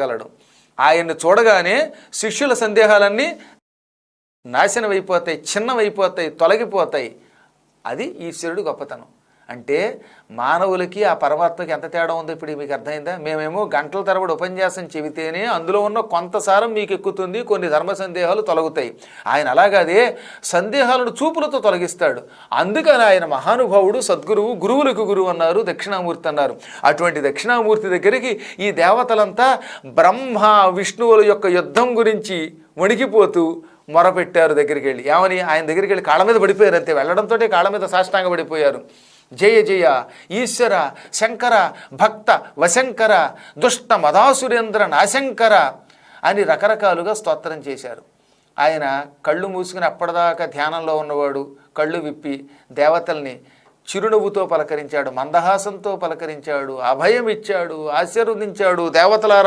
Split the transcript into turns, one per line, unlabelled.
గలడు ఆయన్ని చూడగానే శిష్యుల సందేహాలన్నీ నాశనమైపోతాయి చిన్నమైపోతాయి తొలగిపోతాయి. అది ఈశ్వరుడు గొప్పతనం. అంటే మానవులకి ఆ పరమాత్మకి ఎంత తేడా ఉందో ఇప్పుడు మీకు అర్థమైందా? మేమేమో గంటల తరబడి ఉపన్యాసం చెబితేనే అందులో ఉన్న కొంత సారం మీకు ఎక్కుతుంది కొన్ని ధర్మ సందేహాలు తొలగుతాయి. ఆయన అలాగదే సందేహాలను చూపులతో తొలగిస్తాడు. అందుకని ఆయన మహానుభావుడు సద్గురువు గురువులకు గురువు అన్నారు దక్షిణామూర్తి అన్నారు. అటువంటి దక్షిణామూర్తి దగ్గరికి ఈ దేవతలంతా బ్రహ్మ విష్ణువుల యొక్క యుద్ధం గురించి వణికిపోతూ మొరపెట్టారు దగ్గరికి వెళ్ళి. ఏమని? ఆయన దగ్గరికి వెళ్ళి కాళ్ళ మీద పడిపోయారు అంతే. వెళ్ళడంతో కాళ్ళ మీద సాష్టాంగ పడిపోయారు జయ జయ ఈశ్వర శంకర భక్త వశంకర దుష్ట మదాసురేంద్ర నాశంకర అని రకరకాలుగా స్తోత్రం చేశారు. ఆయన కళ్ళు మూసుకుని అప్పటిదాకా ధ్యానంలో ఉన్నవాడు కళ్ళు విప్పి దేవతల్ని చిరునవ్వుతో పలకరించాడు మందహాసంతో పలకరించాడు అభయం ఇచ్చాడు ఆశీర్వదించాడు దేవతలారా